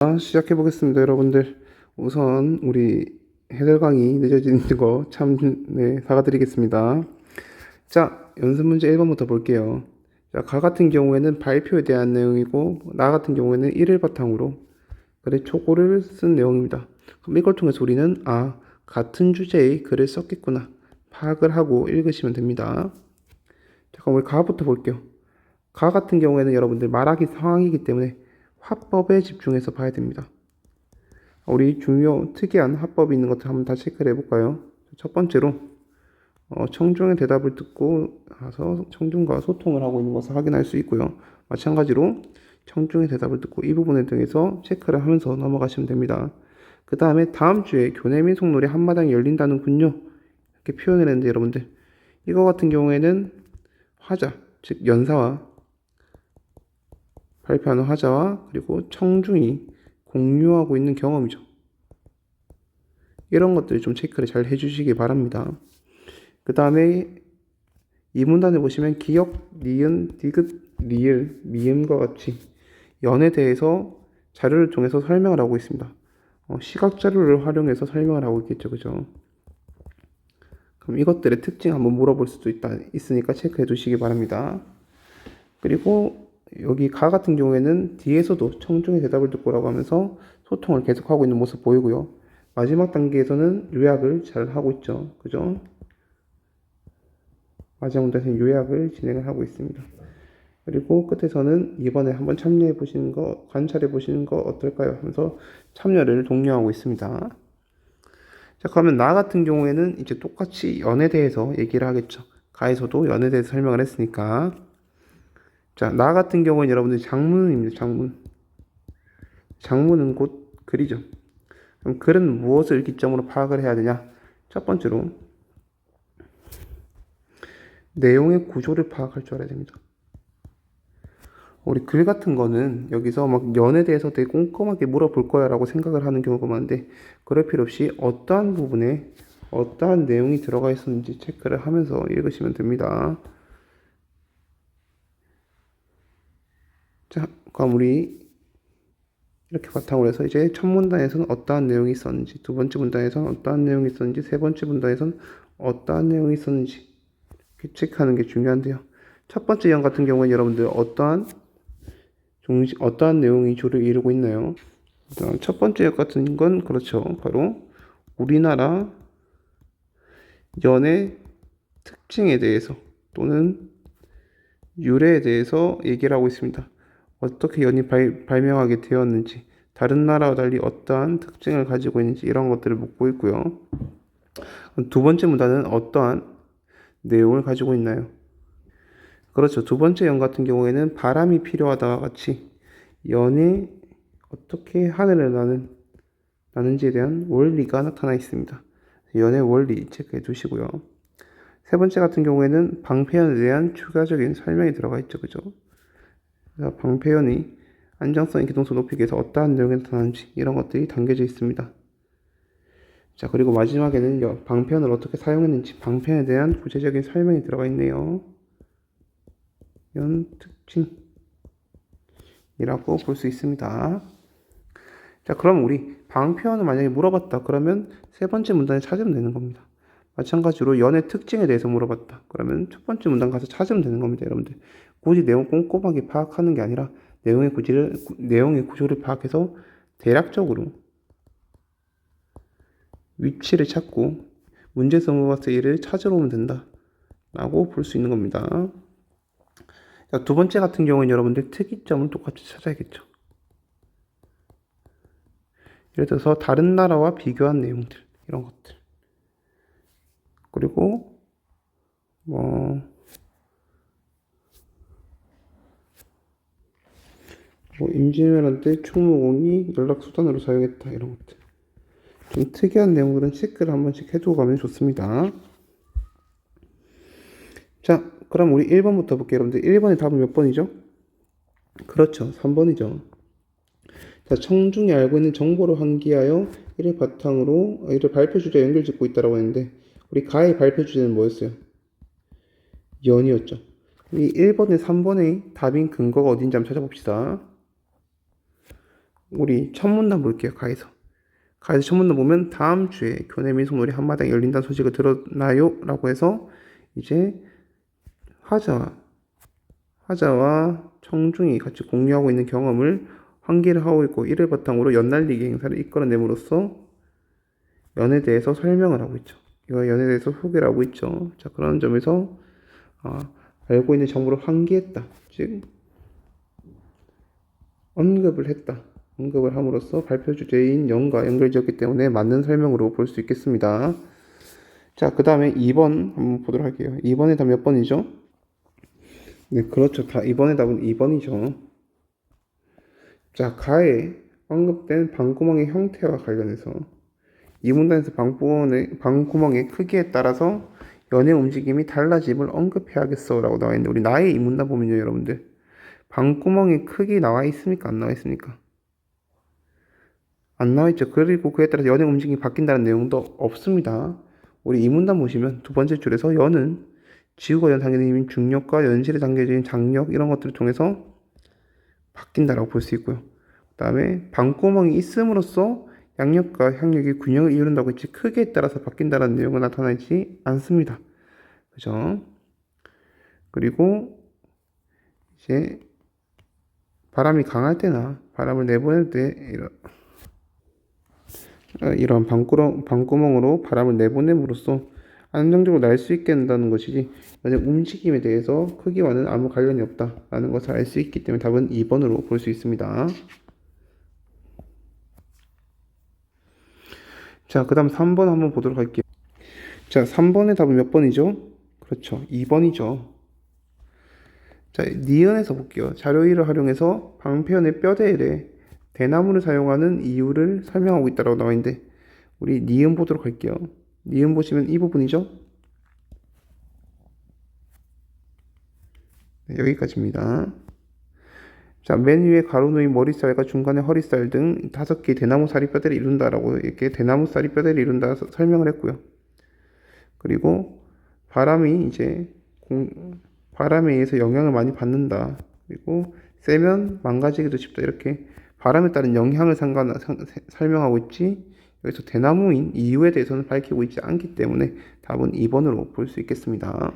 자, 시작해 보겠습니다, 여러분들. 우선 우리 해설 강의 늦어지는 거참 네, 사과드리겠습니다. 자, 연습 문제 1번부터 볼게요. 자, 가 같은 경우에는 발표에 대한 내용이고 나 같은 경우에는 1을 바탕으로 글의 초고를 쓴 내용입니다. 그럼 이걸 통해서 우리는 아, 같은 주제의 글을 썼겠구나 파악을 하고 읽으시면 됩니다. 자, 그럼 우리 가부터 볼게요. 가 같은 경우에는 여러분들 말하기 상황이기 때문에 화법에 집중해서 봐야 됩니다. 우리 중요 특이한 화법이 있는 것들 한번 다 체크를 해볼까요? 첫 번째로 어, 청중의 대답을 듣고 나서 청중과 소통을 하고 있는 것을 확인할 수 있고요. 마찬가지로 청중의 대답을 듣고 이 부분에 대해서 체크를 하면서 넘어가시면 됩니다. 그 다음에 다음 주에 교내 및 속놀이 한마당이 열린다는군요. 이렇게 표현을 했는데 여러분들 이거 같은 경우에는 화자, 즉 연사와 발표하는 화자와 그리고 청중이 공유하고 있는 경험이죠. 이런 것들 좀 체크를 잘 해주시기 바랍니다. 그 다음에 이 문단을 보시면 기억, 니은, 디귿, 리을, 미음과 같이 연에 대해서 자료를 통해서 설명을 하고 있습니다. 어, 시각 자료를 활용해서 설명을 하고 있겠죠, 그죠? 그럼 이것들의 특징 한번 물어볼 수도 있다, 있으니까 체크해 두시기 바랍니다. 그리고 여기 가 같은 경우에는 뒤에서도 청중의 대답을 듣고라고 하면서 소통을 계속하고 있는 모습 보이고요. 마지막 단계에서는 요약을 잘 하고 있죠. 그죠? 마지막 단계에서는 요약을 진행을 하고 있습니다. 그리고 끝에서는 이번에 한번 참여해 보시는 거, 관찰해 보시는 거 어떨까요? 하면서 참여를 독려하고 있습니다. 자, 그러면 나 같은 경우에는 이제 똑같이 연에 대해서 얘기를 하겠죠. 가에서도 연에 대해서 설명을 했으니까. 자, 나 같은 경우는 여러분들 장문입니다. 장문. 장문은 곧 글이죠. 그럼 글은 무엇을 기점으로 파악을 해야 되냐? 첫 번째로 내용의 구조를 파악할 줄 알아야 됩니다. 우리 글 같은 거는 여기서 막 연에 대해서 되게 꼼꼼하게 물어볼 거야 라고 생각을 하는 경우가 많은데 그럴 필요 없이 어떠한 부분에 어떠한 내용이 들어가 있었는지 체크를 하면서 읽으시면 됩니다. 자, 그럼 우리 이렇게 바탕으로 해서 이제 첫 문단에서는 어떠한 내용이 있었는지, 두 번째 문단에서는 어떠한 내용이 있었는지, 세 번째 문단에서는 어떠한 내용이 있었는지 체크하는 게 중요한데요. 첫 번째 형 같은 경우는 여러분들 어떠한 종식, 어떠한 내용이 주를 이루고 있나요? 첫 번째 역 같은 건 그렇죠. 바로 우리나라 연의 특징에 대해서 또는 유래에 대해서 얘기를 하고 있습니다. 어떻게 연이 발, 발명하게 되었는지, 다른 나라와 달리 어떠한 특징을 가지고 있는지 이런 것들을 묻고 있고요. 두 번째 문단은 어떠한 내용을 가지고 있나요? 그렇죠. 두 번째 연 같은 경우에는 바람이 필요하다와 같이 연이 어떻게 하늘을 나는 나는지에 대한 원리가 나타나 있습니다. 연의 원리 체크해 두시고요. 세 번째 같은 경우에는 방패연에 대한 추가적인 설명이 들어가 있죠. 그죠? 그래서 방패연이 안정성의 기동성 높이기 위해서 어떠한 내용이 나타나는지 이런 것들이 담겨져 있습니다. 자, 그리고 마지막에는 여- 방패연을 어떻게 사용했는지 방패연에 대한 구체적인 설명이 들어가 있네요. 연 특징이라고 볼 수 있습니다. 자, 그럼 우리 방패연을 만약에 물어봤다. 그러면 세 번째 문단에 찾으면 되는 겁니다. 마찬가지로 연의 특징에 대해서 물어봤다. 그러면 첫 번째 문단 가서 찾으면 되는 겁니다, 여러분들. 굳이 내용 꼼꼼하게 파악하는 게 아니라 내용의 구지를 구- 내용의 구조를 파악해서 대략적으로 위치를 찾고 문제성을 봤을 때 이를 찾으러 오면 된다 라고 볼 수 있는 겁니다. 자, 두 번째 같은 경우는 여러분들 특이점을 똑같이 찾아야겠죠. 예를 들어서 다른 나라와 비교한 내용들 이런 것들 그리고 뭐 뭐 임진왜란 때 충무공이 연락 수단으로 사용했다 이런 것들 좀 특이한 내용들은 체크를 한 번씩 해두고 가면 좋습니다. 자, 그럼 우리 1번부터 볼게요. 여러분들 1번의 답은 몇 번이죠? 그렇죠. 3번이죠. 자, 청중이 알고 있는 정보를 환기하여 이를 바탕으로 이를 발표 주제와 연결 짓고 있다라고 했는데 우리 가의 발표 주제는 뭐였어요? 연이었죠. 이 1번에 3번의 답인 근거가 어딘지 한번 찾아봅시다. 우리 첫 문단 볼게요. 가에서. 가에서 첫 문단 보면 다음 주에 교내 민속놀이 한마당 열린다는 소식을 들었나요? 라고 해서 이제 하자 하자와 청중이 같이 공유하고 있는 경험을 환기를 하고 있고 이를 바탕으로 연날리기 행사를 이끌어냄으로써 연에 대해서 설명을 하고 있죠. 이거 연에 대해서 소개를 하고 있죠. 자 그런 점에서 아, 알고 있는 정보를 환기했다. 즉 언급을 했다. 언급을 함으로써 발표 주제인 연과 연결지었기 때문에 맞는 설명으로 볼 수 있겠습니다. 자, 그 다음에 2번 한번 보도록 할게요. 2번에 답몇 번이죠? 네, 그렇죠. 다 2번의 답은 2번이죠. 자, 가에 언급된 방구멍의 형태와 관련해서 이 문단에서 방구멍의, 방구멍의 크기에 따라서 연의 움직임이 달라짐을 언급해야겠어 라고 나와 있는데 우리 나의 이 문단 보면요 여러분들. 방구멍의 크기 나와 있습니까? 안 나와 있습니까? 안 나와 있죠. 그리고 그에 따라서 연의 움직임이 바뀐다는 내용도 없습니다. 우리 이 문단 보시면 두 번째 줄에서 연은 지구가 연 당겨진 힘인 중력과 연실에 당겨진 장력 이런 것들을 통해서 바뀐다라고 볼 수 있고요. 그 다음에 방구멍이 있음으로써 양력과 향력이 균형을 이루는다고 했지 크기에 따라서 바뀐다는 내용은 나타나지 않습니다. 그죠? 그리고 이제 바람이 강할 때나 바람을 내보낼 때 이런 어, 이런 방구멍, 방구멍으로 바람을 내보냄으로써 안정적으로 날 수 있게 한다는 것이지 움직임에 대해서 크기와는 아무 관련이 없다라는 것을 알 수 있기 때문에 답은 2번으로 볼 수 있습니다. 자, 그 다음 3번 한번 보도록 할게요. 자, 3번의 답은 몇 번이죠? 그렇죠. 2번이죠. 자, 니은에서 볼게요. 자료 1을 활용해서 방패연의 뼈대에 대나무를 사용하는 이유를 설명하고 있다고 나와 있는데, 우리 니은 보도록 할게요. 니은 보시면 이 부분이죠? 네, 여기까지입니다. 자, 맨 위에 가로 놓인 머리살과 중간에 허리살 등 다섯 개의 대나무 사리 뼈대를 이룬다라고 이렇게 대나무 사리 뼈대를 이룬다 서- 설명을 했고요. 그리고 바람이 이제 공, 바람에 의해서 영향을 많이 받는다. 그리고 세면 망가지기도 쉽다. 이렇게 바람에 따른 영향을 상관, 상, 세- 설명하고 있지. 여기서 대나무인 이유에 대해서는 밝히고 있지 않기 때문에 답은 2번으로 볼 수 있겠습니다.